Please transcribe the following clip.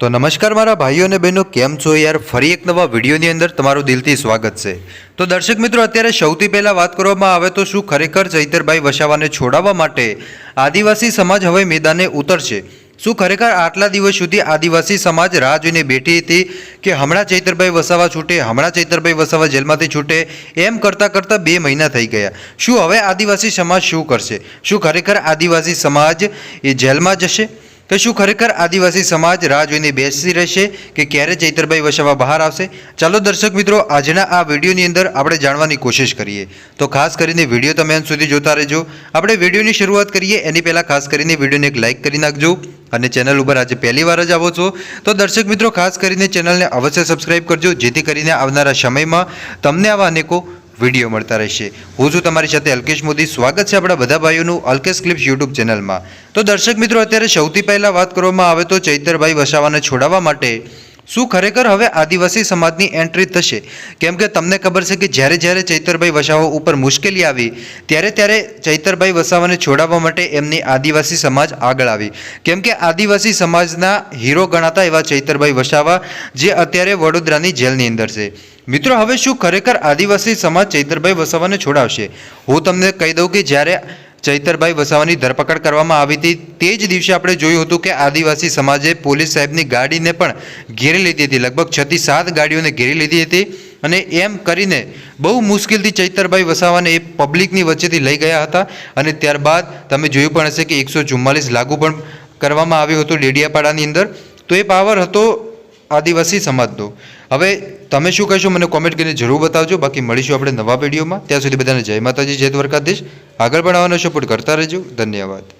તો નમસ્કાર મારા ભાઈઓ અને બહેનો, કેમ છો યાર? ફરી એક નવા વિડીયોની અંદર તમારું દિલથી સ્વાગત છે. તો દર્શક મિત્રો, અત્યારે સૌથી પહેલાં વાત કરવામાં આવે તો શું ખરેખર ચૈતરભાઈ વસાવાને છોડાવવા માટે આદિવાસી સમાજ હવે મેદાને ઉતરશે? શું ખરેખર આટલા દિવસ સુધી આદિવાસી સમાજ રાહ જોઈને બેઠી હતી કે હમણાં ચૈતરભાઈ વસાવા છૂટે, હમણાં ચૈતરભાઈ વસાવા જેલમાંથી છૂટે? એમ કરતાં કરતાં બે મહિના થઈ ગયા. શું હવે આદિવાસી સમાજ શું કરશે? શું ખરેખર આદિવાસી સમાજ એ જેલમાં જશે? કે શું ખરેખર આદિવાસી સમાજ રાહ જોઈને બેસી રહેશે કે ક્યારે ચૈતરભાઈ વસાવા બહાર આવશે? ચાલો દર્શક મિત્રો, આજના આ વિડીયોની અંદર આપણે જાણવાની કોશિશ કરીએ. તો ખાસ કરીને વીડિયો તમે અંત સુધી જોતા રહેજો. આપણે વિડીયોની શરૂઆત કરીએ. એની પહેલાં ખાસ કરીને વિડીયોને એક લાઇક કરી નાખજો અને ચેનલ ઉપર આજે પહેલી વાર જ આવો છો. તો દર્શક મિત્રો, ખાસ કરીને ચેનલને અવશ્ય સબસ્ક્રાઇબ કરજો, જેથી કરીને આવનારા સમયમાં તમને આવા અનેકો વીડિયો મળતા રહેશે. હું છું તમારી સાથે અલ્કેશ મોદી. સ્વાગત છે આપણા બધા ભાઈઓનું અલ્કેશ ક્લિપ્સ યુટ્યુબ ચેનલમાં. તો દર્શક મિત્રો, અત્યારે સૌથી પહેલાં વાત કરવામાં આવે તો ચૈતરભાઈ વસાવાને છોડાવવા માટે શું ખરેખર હવે આદિવાસી સમાજની એન્ટ્રી થશે? કેમ કે તમને ખબર છે કે જ્યારે જ્યારે ચૈતરભાઈ વસાવા ઉપર મુશ્કેલી આવી, ત્યારે ત્યારે ચૈતરભાઈ વસાવાને છોડાવવા માટે એમની આદિવાસી સમાજ આગળ આવી. કેમ કે આદિવાસી સમાજના હીરો ગણાતા એવા ચૈતરભાઈ વસાવા, જે અત્યારે વડોદરાની જેલની અંદર છે. મિત્રો, હવે શું ખરેખર આદિવાસી સમાજ ચૈતરભાઈ વસાવાને છોડાવશે? હું તમને કહી દઉં કે જ્યારે ચૈતરભાઈ વસાવાની ધરપકડ કરવામાં આવી હતી, તે જ દિવસે આપણે જોયું હતું કે આદિવાસી સમાજે પોલીસ સાહેબની ગાડીને પણ ઘેરી લીધી હતી. લગભગ છથી સાત ગાડીઓને ઘેરી લીધી હતી અને એમ કરીને બહુ મુશ્કેલથી ચૈતરભાઈ વસાવાને એ પબ્લિકની વચ્ચેથી લઈ ગયા હતા અને ત્યારબાદ તમે જોયું પણ હશે કે એકસો ચુમ્માલીસ લાગુ પણ કરવામાં આવ્યું હતું ડેડિયાપાડાની અંદર. તો એ પાવર હતો આદિવાસી સમાજનો. હવે તમે શું કહેશો મને કોમેન્ટ કરીને જરૂર બતાવજો. બાકી મળીશું આપણે નવા વિડીયોમાં. ત્યાં સુધી બધાને જય માતાજી, જય દ્વારકાધીશ. આગળ પણ આવવાનો સપોર્ટ કરતા રહેજો. ધન્યવાદ.